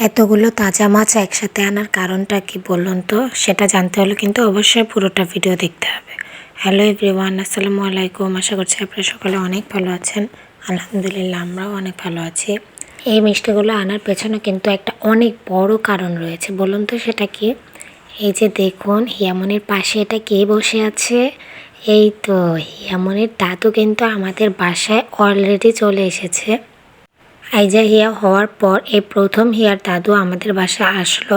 এতগুলো তাজা মাছ একসাথে আনার কারণটা কি বলুন তো? সেটা জানতে হলে কিন্তু অবশ্যই পুরোটা ভিডিও দেখতে হবে। হ্যালো এভরিওয়ান, আসসালামু আলাইকুম। আশা করছি আপনারা সকলে অনেক ভালো আছেন। আলহামদুলিল্লাহ, আমরাও অনেক ভালো আছি। এই মিষ্টিগুলো আনার পেছনে কিন্তু একটা অনেক বড় কারণ রয়েছে। বলুন তো সেটা কি? এই যে দেখুন, হিয়ামনির পাশে এটা কে বসে আছে? এই তো, হিয়ামনির দাদু কিন্তু আমাদের বাসায় অলরেডি চলে এসেছে। আইজা হিয়া হওয়ার পর এই প্রথম হিয়ার দাদু আমাদের বাসায় আসলো।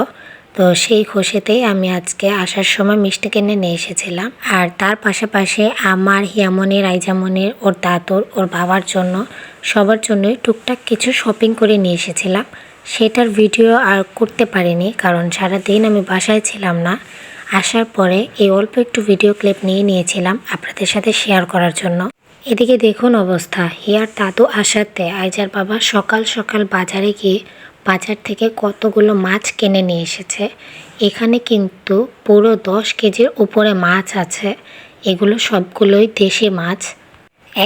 তো সেই খুশিতেই আমি আজকে আসার সময় মিষ্টি কিনে নিয়ে এসেছিলাম। আর তার পাশাপাশি আমার হিয়ামনির আইজামনির ওর দাদুর, ওর বাবার জন্য সবার জন্যই টুকটাক কিছু শপিং করে নিয়ে এসেছিলাম। সেটার ভিডিও আর করতে পারিনি কারণ সারাদিন আমি বাসায় ছিলাম না। আসার পরে এই অল্প একটু ভিডিও ক্লিপ নিয়ে নিয়েছিলাম আপনাদের সাথে শেয়ার করার জন্য। এদিকে দেখুন অবস্থা। হিয়ার দাদু আসাতে আইজার বাবা সকাল সকাল বাজারে গিয়ে বাজার থেকে কতগুলো মাছ কিনে নিয়ে এসেছে। এখানে কিন্তু পুরো দশ কেজির উপরে মাছ আছে। এগুলো সবগুলোই দেশি মাছ।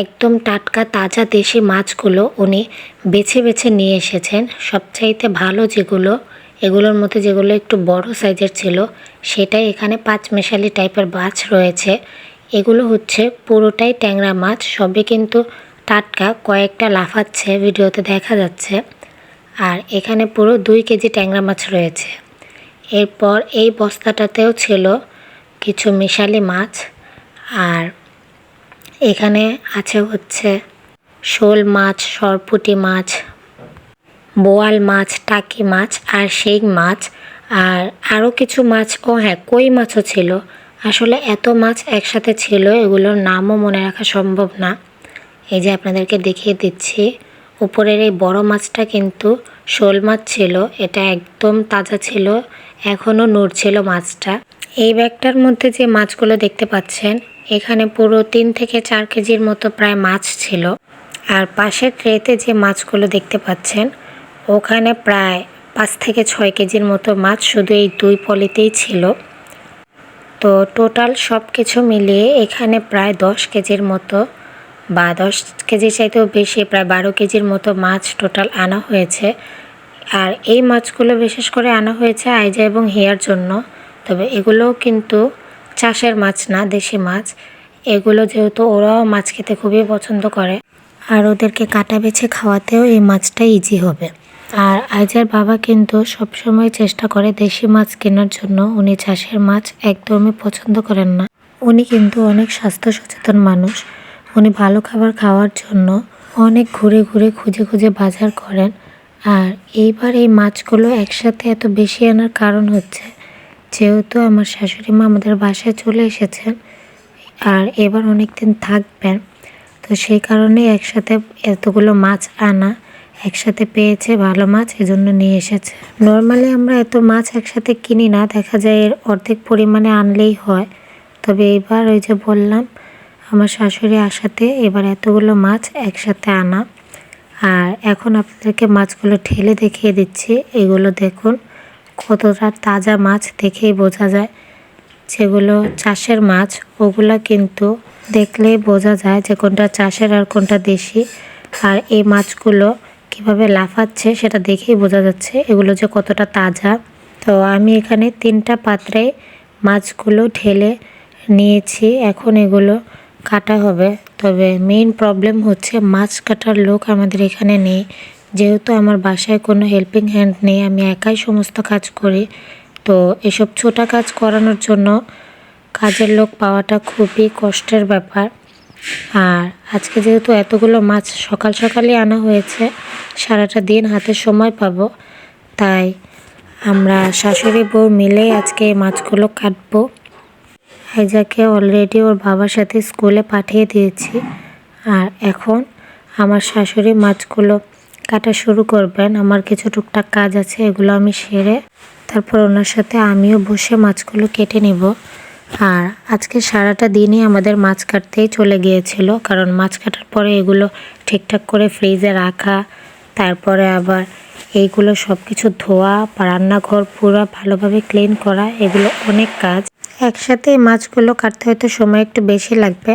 একদম টাটকা, তাজা দেশি মাছগুলো উনি বেছে বেছে নিয়ে এসেছেন। সবচাইতে ভালো যেগুলো, এগুলোর মধ্যে যেগুলো একটু বড় সাইজের ছিল, সেটাই এখানে পাঁচ মেশালি টাইপের মাছ রয়েছে। এগুলো হচ্ছে পুরোটাই ট্যাংরা মাছ সবই কিন্তু টাটকা কয়েকটা লাফাচ্ছে ভিডিওতে দেখা যাচ্ছে। আর এখানে পুরো দুই কেজি ট্যাংরা মাছ রয়েছে। এরপর এই বস্তাটাতেও ছিল কিছু মিশালি মাছ। আর এখানে আছে হচ্ছে শোল মাছ, সরপুটি মাছ, বোয়াল মাছ, টাকি মাছ আর শিং মাছ। আর আরও কিছু মাছ ও হ্যাঁ কই মাছও ছিল। আসলে এত মাছ একসাথে ছিল, এগুলোর নামও মনে রাখা সম্ভব না। এই যে আপনাদেরকে দেখিয়ে দিচ্ছি, উপরের এই বড় মাছটা কিন্তু শোল মাছ ছিল, এটা একদম তাজা ছিল, এখনও নড়ছিল মাছটা। এই ব্যাগটার মধ্যে যে মাছগুলো দেখতে পাচ্ছেন, এখানে পুরো তিন থেকে চার কেজির মতো প্রায় মাছ ছিল। আর পাশের ট্রেতে যে মাছগুলো দেখতে পাচ্ছেন, ওখানে প্রায় পাঁচ থেকে ছয় কেজির মতো মাছ শুধু এই দুই পলিতেই ছিল। তো টোটাল সব কিছু মিলিয়ে এখানে প্রায় দশ কেজির মতো বা দশ কেজির চাইতেও বেশি, প্রায় বারো কেজির মতো মাছ টোটাল আনা হয়েছে। আর এই মাছগুলো বিশেষ করে আনা হয়েছে আইজা এবং হেয়ার জন্য। তবে এগুলোও কিন্তু চাষের মাছ না, দেশি মাছ। এগুলো যেহেতু ওরাও মাছ খেতে খুবই পছন্দ করে। আর ওদেরকে কাটা বেছে খাওয়াতেও এই মাছটা ইজি হবে। আর আইজার বাবা কিন্তু সবসময় চেষ্টা করে দেশি মাছ কেনার জন্য। উনি চাষের মাছ একদমই পছন্দ করেন না। উনি কিন্তু অনেক স্বাস্থ্য সচেতন মানুষ। উনি ভালো খাবার খাওয়ার জন্য অনেক ঘুরে ঘুরে খুঁজে খুঁজে বাজার করেন। আর এইবার এই মাছগুলো একসাথে এত বেশি আনার কারণ হচ্ছে, যেহেতু আমার শাশুড়ি মা আমাদের বাসায় চলে এসেছেন আর এবার অনেক দিন থাকবেন, তো সেই কারণে একসাথে এতগুলো মাছ আনা। একসাথে পেয়েছে ভালো মাছ, এজন্য নিয়ে এসেছে। নর্মালি আমরা এত মাছ একসাথে কিনি না, দেখা যায় এর অর্ধেক পরিমাণে আনলেই হয়। তবে এবার ওই যে বললাম, আমার শাশুড়ি আসাতে এবার এতগুলো মাছ একসাথে আনা। আর এখন আপনাদেরকে মাছগুলো ঠেলে দেখিয়ে দিচ্ছি। এগুলো দেখুন, কতটা তাজা মাছ দেখেই বোঝা যায়। যেগুলো চাষের মাছ, ওগুলা কিন্তু দেখলেই বোঝা যায় যে কোনটা চাষের আর কোনটা দেশি। আর এই মাছগুলো কীভাবে লাফাচ্ছে সেটা দেখেই বোঝা যাচ্ছে। এগুলো যে কতটা তাজা। তো আমি এখানে তিনটা পাত্রে মাছগুলো ঢেলে নিয়েছি। এখন এগুলো কাটা হবে। তবে মেইন প্রবলেম হচ্ছে মাছ কাটার লোক আমাদের এখানে নেই। যেহেতু আমার বাসায় কোনো হেল্পিং হ্যান্ড নেই, আমি একাই সমস্ত কাজ করি। তো এসব ছোটা কাজ করানোর জন্য কাজের লোক পাওয়াটা খুবই কষ্টের ব্যাপার। আর আজকে যেহেতু এতগুলো মাছ সকাল সকালই আনা হয়েছে, সারাটা দিন হাতে সময় পাবো, তাই আমরা শাশুড়ি বউ মিলে আজকে এই মাছগুলো কাটবো। হাইজাকে অলরেডি ওর বাবার সাথে স্কুলে পাঠিয়ে দিয়েছি। আর এখন আমার শাশুড়ি মাছগুলো কাটা শুরু করবেন। আমার কিছু টুকটাক কাজ আছে, এগুলো আমি সেরে তারপর ওনার সাথে আমিও বসে মাছগুলো কেটে নিব। আর আজকে সারাটা দিনই আমাদের মাছ কাটতেই চলে গিয়েছিল, কারণ মাছ কাটার পরে এগুলো ঠিকঠাক করে ফ্রিজে রাখা, তারপরে আবার এইগুলো সব কিছু ধোয়া, রান্নাঘর পুরো ভালোভাবে ক্লিন করা, এগুলো অনেক কাজ। একসাথে এই মাছগুলো কাটতে হয়তো সময় একটু বেশি লাগবে,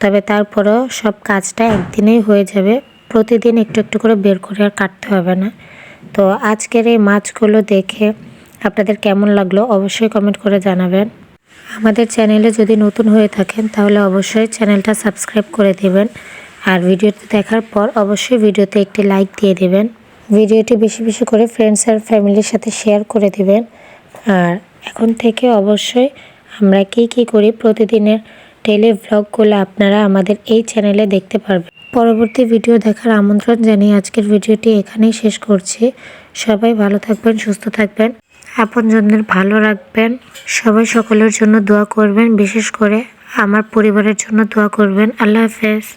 তবে তারপরেও সব কাজটা একদিনেই হয়ে যাবে, প্রতিদিন একটু একটু করে বের করে আর কাটতে হবে না। তো আজকের এই মাছগুলো দেখে আপনাদের কেমন লাগল অবশ্যই কমেন্ট করে জানাবেন। আমাদের চ্যানেলে যদি নতুন হয়ে থাকেন, তাহলে অবশ্যই চ্যানেলটা সাবস্ক্রাইব করে দেবেন। আর ভিডিওটি দেখার পর অবশ্যই ভিডিওতে একটি লাইক দিয়ে দেবেন। ভিডিওটি বেশি বেশি করে ফ্রেন্ডস আর ফ্যামিলির সাথে শেয়ার করে দিবেন। আর এখন থেকে অবশ্যই আমরা কী কী করি প্রতিদিনের টেলি ভ্লগগুলো আপনারা আমাদের এই চ্যানেলে দেখতে পারবেন। পরবর্তী ভিডিও দেখার আমন্ত্রণ জানিয়ে আজকের ভিডিওটি এখানেই শেষ করছি। সবাই ভালো থাকবেন, সুস্থ থাকবেন। আপনজনদের ভালো রাখবেন, সবাই সকলের জন্য দোয়া করবেন, বিশেষ করে আমার পরিবারের জন্য দোয়া করবেন। আল্লাহ হাফেজ।